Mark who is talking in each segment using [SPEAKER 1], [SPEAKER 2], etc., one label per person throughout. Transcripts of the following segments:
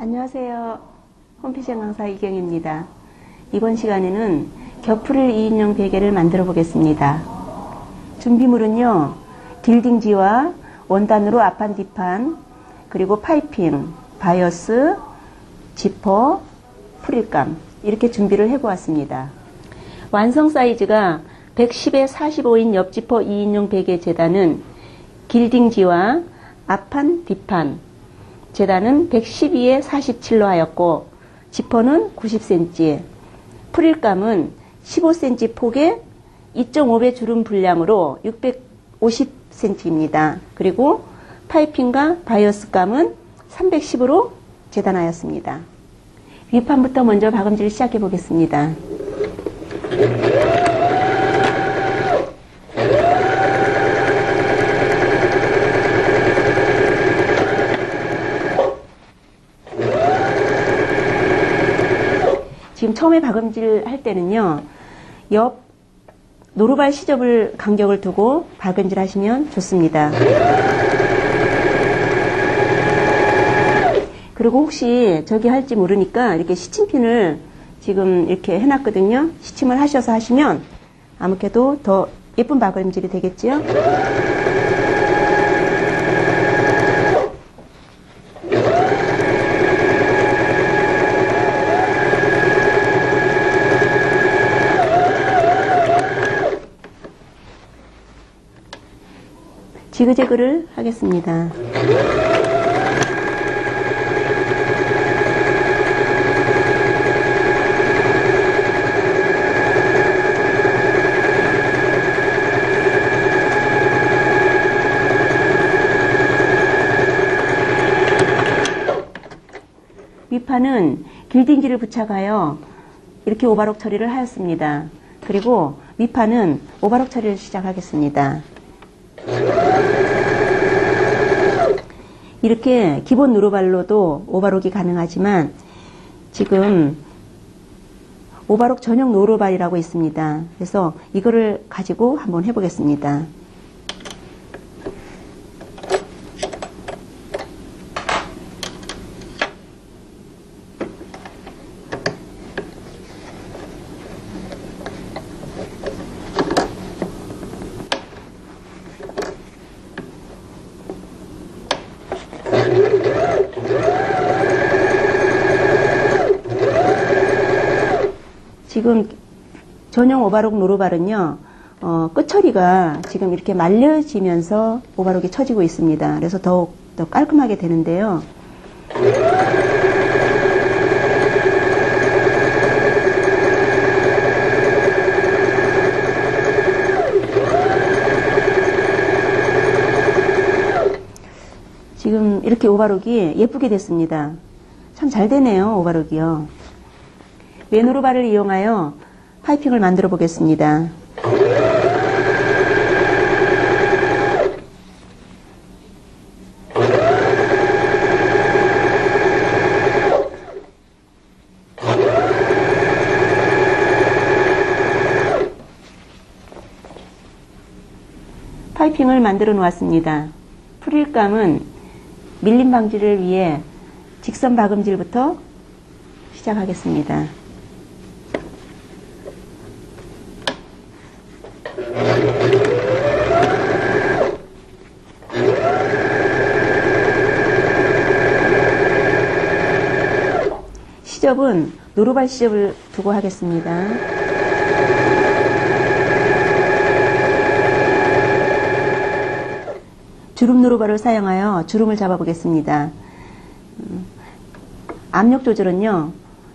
[SPEAKER 1] 안녕하세요. 홈피션 강사 이경입니다. 이번 시간에는 겹풀을 2인용 베개를 만들어 보겠습니다. 준비물은요, 딜딩지와 원단으로 앞판, 뒷판, 그리고 파이핑, 바이어스, 지퍼, 프릴감 이렇게 준비를 해 보았습니다. 완성 사이즈가 110에 45인 옆지퍼 2인용 베개 재단은 길딩지와 앞판, 뒷판 재단은 112에 47로 하였고 지퍼는 90cm, 프릴감은 15cm 폭에 2.5배 주름 분량으로 650cm입니다. 그리고 파이핑과 바이어스감은 310으로 재단하였습니다. 윗판부터 먼저 박음질을 시작해 보겠습니다. 지금 처음에 박음질 할 때는요, 옆 노루발 시접을 간격을 두고 박음질 하시면 좋습니다. 그리고 혹시 저기 할지 모르니까 이렇게 시침핀을 지금 이렇게 해놨거든요. 시침을 하셔서 하시면 아무래도 더 예쁜 박음질이 되겠지요. 지그재그를 하겠습니다. 윗판은 길딩지를 부착하여 이렇게 오바록 처리를 하였습니다. 그리고 밑판은 오바록 처리를 시작하겠습니다. 이렇게 기본 노루발로도 오바록이 가능하지만 지금 오바록 전용 노루발이라고 있습니다. 그래서 이거를 가지고 한번 해보겠습니다. 지금 전용 오바록 노루발은요, 어, 끝처리가 지금 이렇게 말려지면서 오바록이 쳐지고 있습니다. 그래서 더욱 더 깔끔하게 되는데요. 지금 이렇게 오바록이 예쁘게 됐습니다. 참 잘 되네요, 오바록이요. 메누로바를 이용하여 파이핑을 만들어 보겠습니다. 파이핑을 만들어 놓았습니다. 프릴감은 밀림 방지를 위해 직선 박음질부터 시작하겠습니다. 시접은 노루발 시접을 두고 하겠습니다. 주름 노루발을 사용하여 주름을 잡아보겠습니다. 음, 압력 조절은요,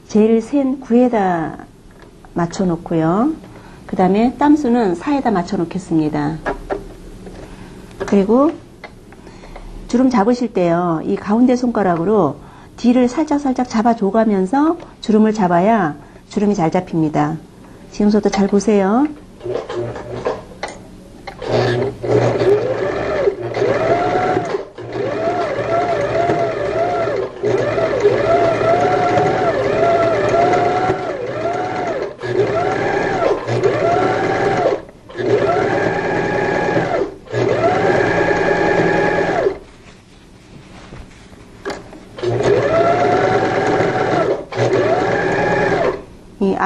[SPEAKER 1] 제일 센 9에다 맞춰 놓고요. 그 다음에 땀수는 4에다 맞춰 놓겠습니다. 그리고 주름 잡으실 때요, 이 가운데 손가락으로 뒤를 살짝살짝 잡아줘가면서 주름을 잡아야 주름이 잘 잡힙니다. 지금부터 잘 보세요.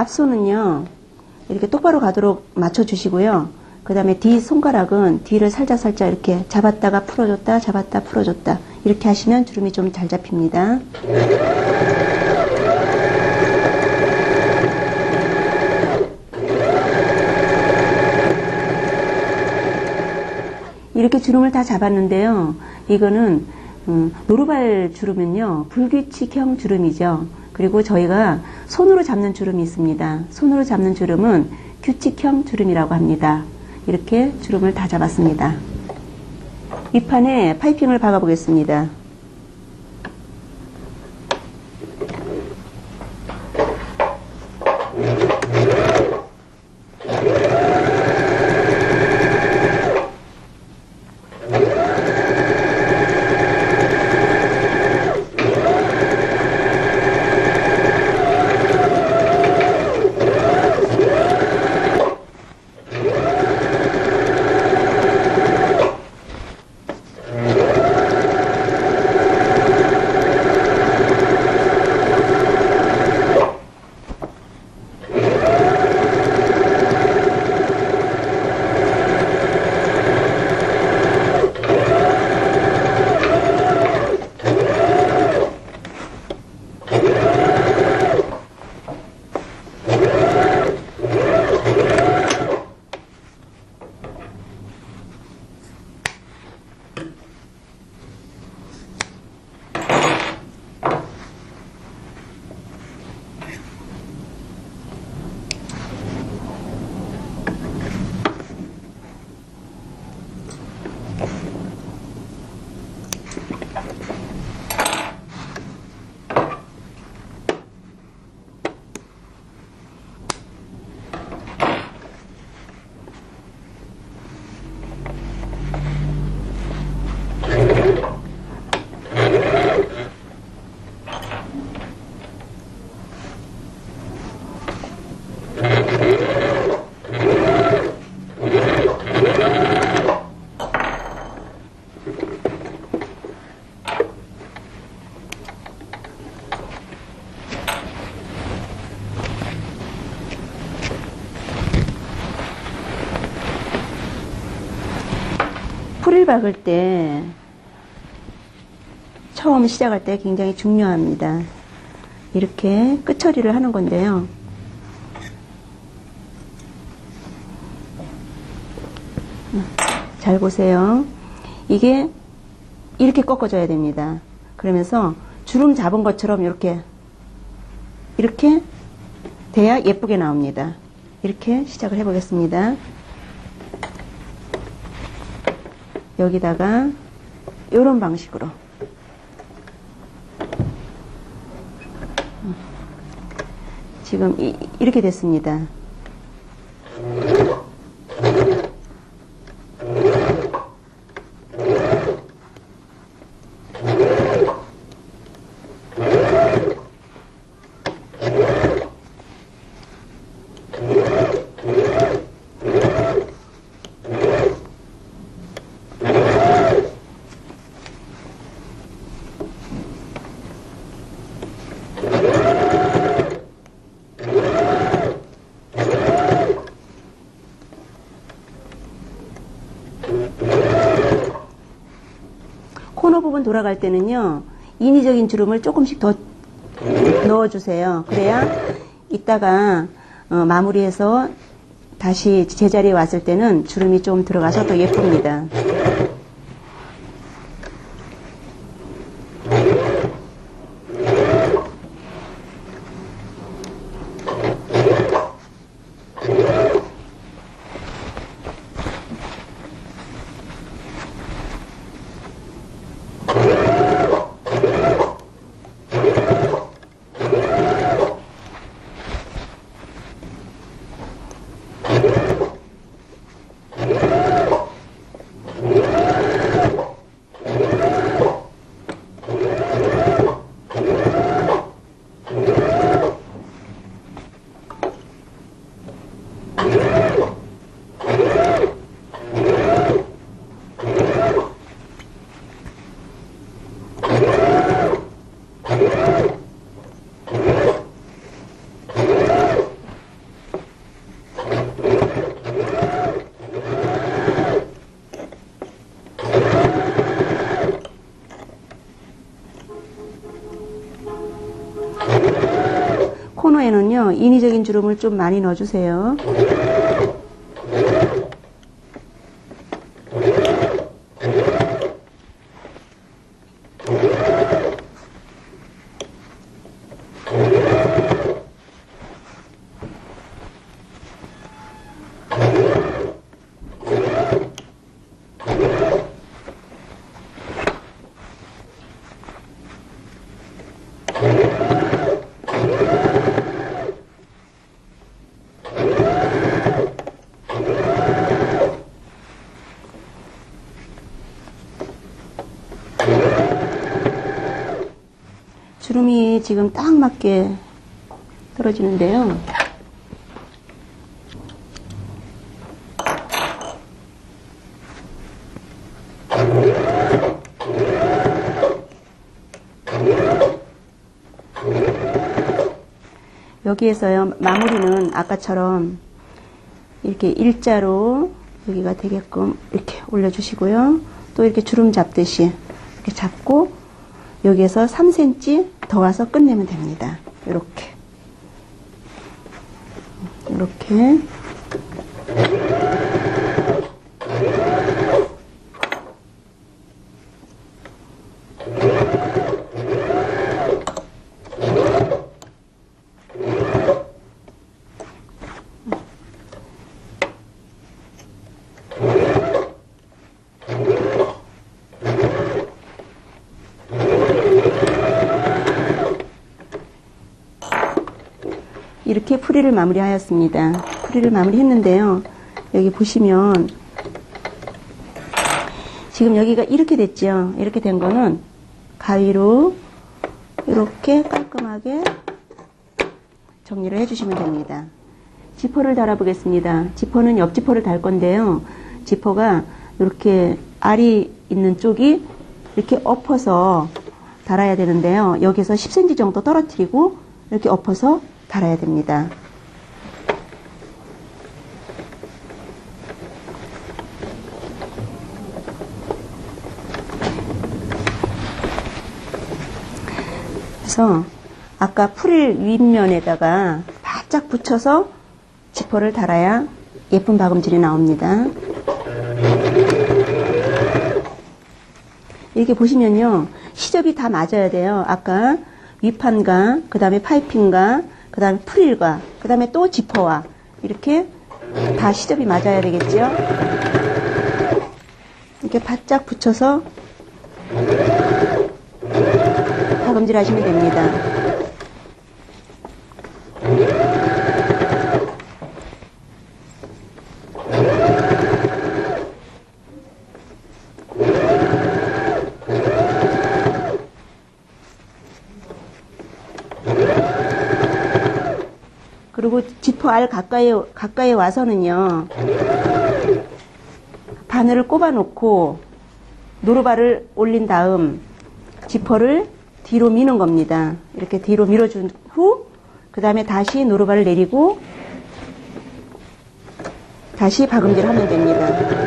[SPEAKER 1] 앞손은요, 이렇게 똑바로 가도록 맞춰주시고요. 그 다음에 뒤 손가락은 뒤를 살짝살짝 이렇게 잡았다가 풀어줬다, 잡았다, 풀어줬다. 이렇게 하시면 주름이 좀 잘 잡힙니다. 이렇게 주름을 다 잡았는데요. 이거는 음, 노루발 주름은요 불규칙형 주름이죠. 그리고 저희가 손으로 잡는 주름이 있습니다. 손으로 잡는 주름은 규칙형 주름이라고 합니다. 이렇게 주름을 다 잡았습니다. 윗판에 파이핑을 박아 보겠습니다. 박을 때 처음 시작할 때 굉장히 중요합니다. 이렇게 끝처리를 하는 건데요. 잘 보세요. 이게 이렇게 꺾어줘야 됩니다. 그러면서 주름 잡은 것처럼 이렇게 이렇게 돼야 예쁘게 나옵니다. 이렇게 시작을 해보겠습니다. 여기다가 이런 방식으로 지금 이, 이렇게 됐습니다. 코너 부분 돌아갈 때는요, 인위적인 주름을 조금씩 더 넣어주세요. 그래야 이따가 어, 마무리해서 다시 제자리에 왔을 때는 주름이 좀 들어가서 더 예쁩니다. 인위적인 주름을 좀 많이 넣어주세요. 주름이 지금 딱 맞게 떨어지는데요. 여기에서요, 마무리는 아까처럼 이렇게 일자로 여기가 되게끔 이렇게 올려주시고요. 또 이렇게 주름 잡듯이 이렇게 잡고 여기에서 3cm 더 와서 끝내면 됩니다. 이렇게. 이렇게. 이렇게 풀이를 마무리하였습니다. 풀이를 마무리했는데요. 여기 보시면 지금 여기가 이렇게 됐죠. 이렇게 된 거는 가위로 이렇게 깔끔하게 정리를 해주시면 됩니다. 지퍼를 달아보겠습니다. 지퍼는 옆 지퍼를 달 건데요. 지퍼가 이렇게 알이 있는 쪽이 이렇게 엎어서 달아야 되는데요. 여기서 10cm 정도 떨어뜨리고 이렇게 엎어서 달아야 됩니다. 그래서 아까 풀 윗면에다가 바짝 붙여서 지퍼를 달아야 예쁜 박음질이 나옵니다. 이렇게 보시면요. 시접이 다 맞아야 돼요. 아까 윗판과 그 다음에 파이핑과 그 다음에 프릴과 그 다음에 또 지퍼와 이렇게 다 시접이 맞아야 되겠죠. 이렇게 바짝 붙여서 박음질 하시면 됩니다. 그리고 지퍼 알 가까이, 가까이 와서는요, 바늘을 꼽아 놓고, 노루발을 올린 다음, 지퍼를 뒤로 미는 겁니다. 이렇게 뒤로 밀어준 후, 그 다음에 다시 노루발을 내리고, 다시 박음질 하면 됩니다.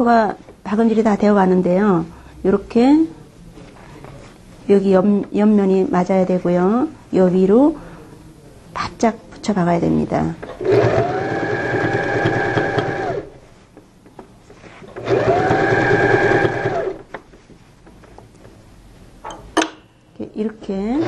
[SPEAKER 1] 지퍼가 박음질이 다 되어 가는데요. 이렇게 여기 옆, 옆면이 맞아야 되고요. 요 위로 바짝 붙여 박아야 됩니다. 이렇게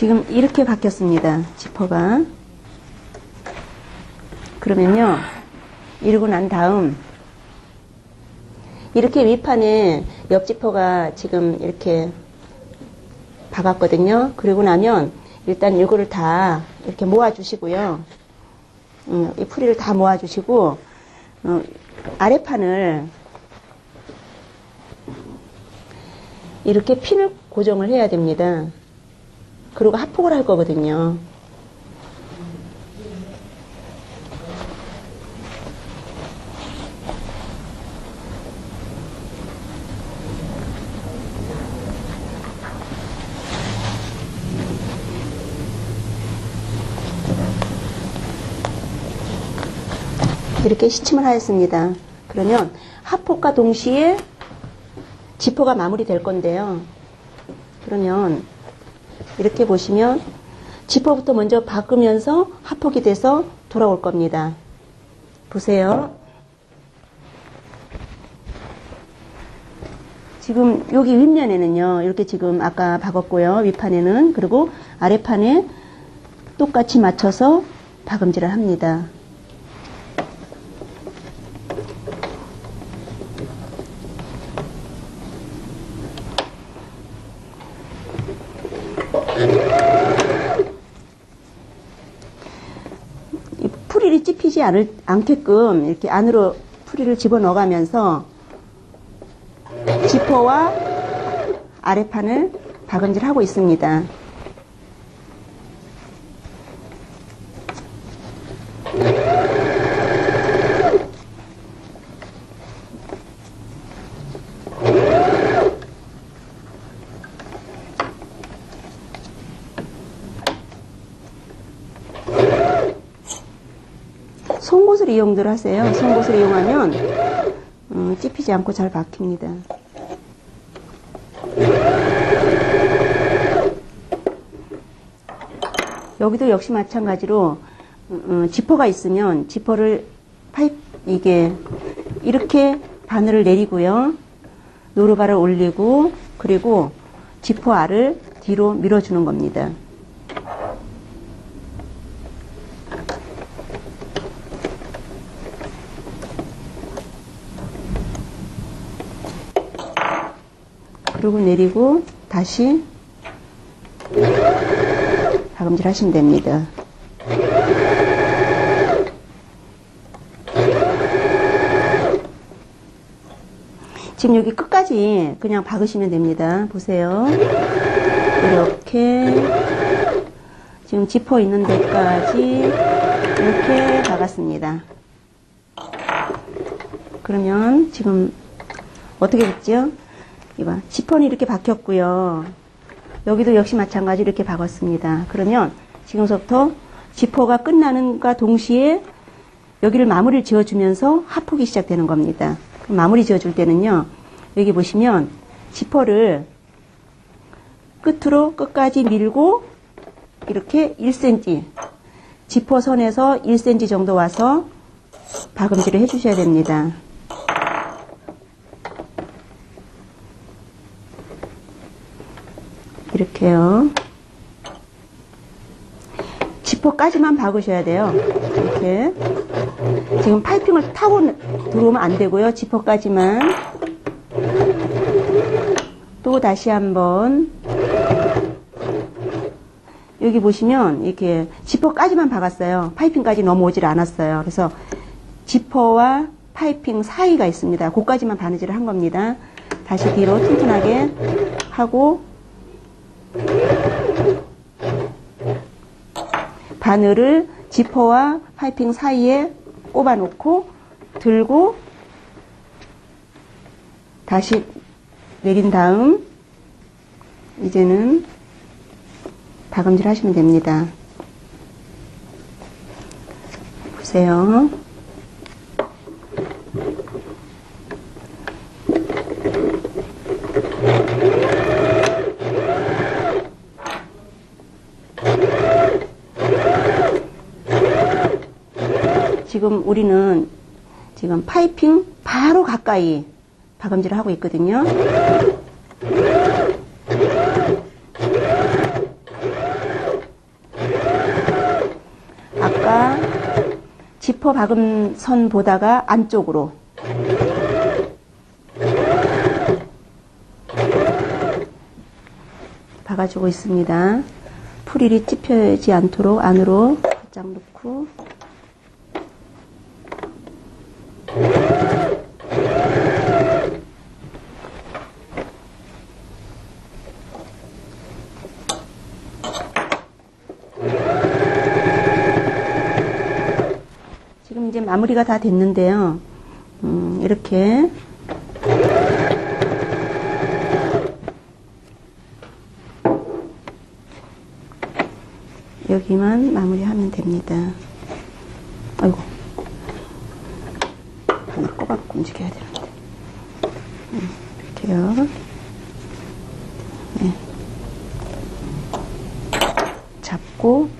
[SPEAKER 1] 지금 이렇게 바뀌었습니다. 지퍼가. 그러면요. 이러고 난 다음 이렇게 윗판에 옆 지퍼가 지금 이렇게 박았거든요. 그리고 나면 일단 이거를 다 이렇게 모아 주시고요. 음, 이 풀이를 다 모아주시고 어, 아래판을 이렇게 핀을 고정을 해야 됩니다. 그리고 합폭을 할 거거든요. 이렇게 시침을 하였습니다. 그러면 합폭과 동시에 지퍼가 마무리될 건데요. 그러면 이렇게 보시면 지퍼부터 먼저 바꾸면서 합폭이 돼서 돌아올 겁니다. 보세요. 지금 여기 윗면에는요, 이렇게 지금 아까 박았고요. 윗판에는. 그리고 아래판에 똑같이 맞춰서 박음질을 합니다. 이 찝히지 않을, 않게끔 이렇게 안으로 풀이를 집어넣어가면서 지퍼와 아래판을 박은질 하고 있습니다. 송곳을 이용들 하세요. 송곳을 이용하면 음, 찝히지 않고 잘 박힙니다. 여기도 역시 마찬가지로 음, 음, 지퍼가 있으면 지퍼를 파입 이게 이렇게 바늘을 내리고요. 노루발을 올리고 그리고 지퍼 알을 뒤로 밀어주는 겁니다. 그리고 내리고 다시 박음질 하시면 됩니다. 지금 여기 끝까지 그냥 박으시면 됩니다. 보세요. 이렇게 지금 지퍼 있는 데까지 이렇게 박았습니다. 그러면 지금 어떻게 됐죠? 이봐, 지퍼는 이렇게 박혔고요. 여기도 역시 마찬가지 이렇게 박았습니다. 그러면 지금부터 지퍼가 끝나는과 동시에 여기를 마무리를 지어주면서 합폭이 시작되는 겁니다. 마무리 지어줄 때는요, 여기 보시면 지퍼를 끝으로 끝까지 밀고 이렇게 1cm, 지퍼 선에서 1cm 정도 와서 박음질을 해주셔야 됩니다. 이렇게요. 지퍼까지만 박으셔야 돼요. 이렇게. 지금 파이핑을 타고 들어오면 안 되고요. 지퍼까지만. 또 다시 한번. 여기 보시면 이렇게 지퍼까지만 박았어요. 파이핑까지 넘어오질 않았어요. 그래서 지퍼와 파이핑 사이가 있습니다. 그까지만 바느질을 한 겁니다. 다시 뒤로 튼튼하게 하고 바늘을 지퍼와 파이핑 사이에 꼽아 놓고 들고 다시 내린 다음 이제는 박음질 하시면 됩니다. 보세요. 지금 우리는 지금 파이핑 바로 가까이 박음질을 하고 있거든요. 아까 지퍼 박음선 보다가 안쪽으로 박아주고 있습니다. 풀일이 찝혀지 않도록 안으로 살짝 넣고 이제 마무리가 다 됐는데요. 음, 이렇게 여기만 마무리하면 됩니다. 아이고. 하나 꼬박 움직여야 되는데. 음, 이렇게요. 네. 잡고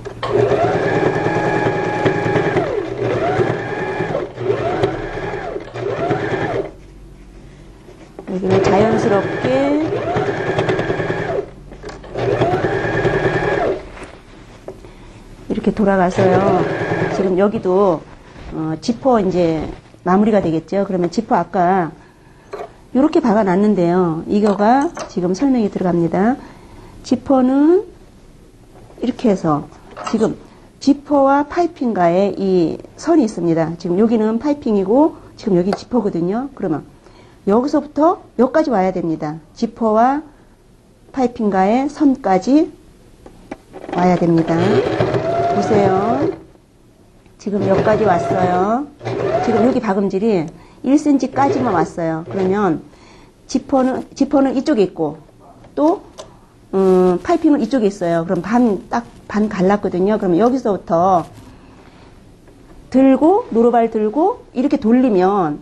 [SPEAKER 1] 여기를 자연스럽게 이렇게 돌아가서요. 지금 여기도 어, 지퍼 이제 마무리가 되겠죠. 그러면 지퍼 아까 이렇게 박아놨는데요. 이거가 지금 설명이 들어갑니다. 지퍼는 이렇게 해서 지금 지퍼와 파이핑가에 이 선이 있습니다. 지금 여기는 파이핑이고 지금 여기 지퍼거든요. 그러면 여기서부터 여기까지 와야 됩니다. 지퍼와 파이핑가의 선까지 와야 됩니다. 보세요. 지금 여기까지 왔어요. 지금 여기 박음질이 1cm까지만 왔어요. 그러면 지퍼는 지퍼는 이쪽에 있고 또 음, 파이핑은 이쪽에 있어요. 그럼 반 딱 반 갈랐거든요. 그러면 여기서부터 들고 노루발 들고 이렇게 돌리면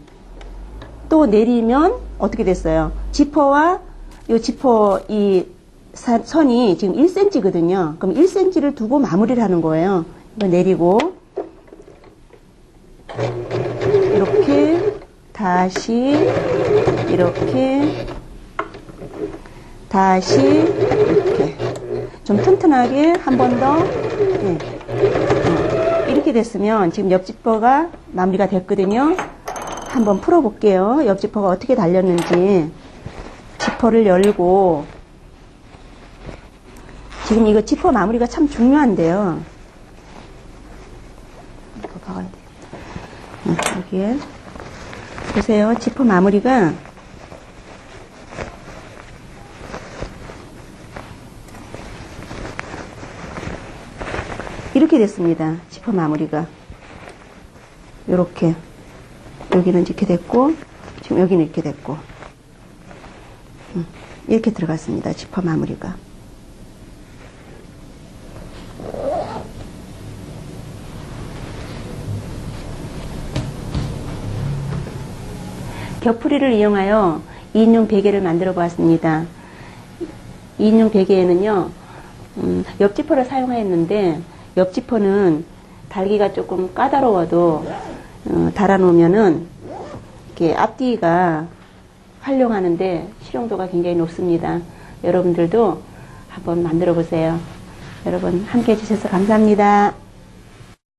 [SPEAKER 1] 또 내리면 어떻게 됐어요? 지퍼와 이 지퍼 이 사- 선이 지금 1cm거든요. 그럼 1cm를 두고 마무리를 하는 거예요. 이거 내리고 이렇게 다시 이렇게 다시 이렇게 좀 튼튼하게 한 번더 네. 어, 이렇게 됐으면 지금 옆 지퍼가 마무리가 됐거든요. 한번 풀어볼게요. 옆 지퍼가 어떻게 달렸는지 지퍼를 열고 지금 이거 지퍼 마무리가 참 중요한데요. 이거 박아야. 응, 여기에 보세요. 지퍼 마무리가 이렇게 됐습니다. 지퍼 마무리가 이렇게 여기는 이렇게 됐고 지금 여기는 이렇게 됐고 음, 이렇게 들어갔습니다. 지퍼 마무리가 겹풀이를 이용하여 2인용 베개를 만들어 보았습니다. 2인용 베개에는요, 음, 옆지퍼를 사용하였는데, 옆지퍼는 달기가 조금 까다로워도, 어, 달아놓으면은, 이렇게 앞뒤가 활용하는데 실용도가 굉장히 높습니다. 여러분들도 한번 만들어 보세요. 여러분 함께 해주셔서 감사합니다.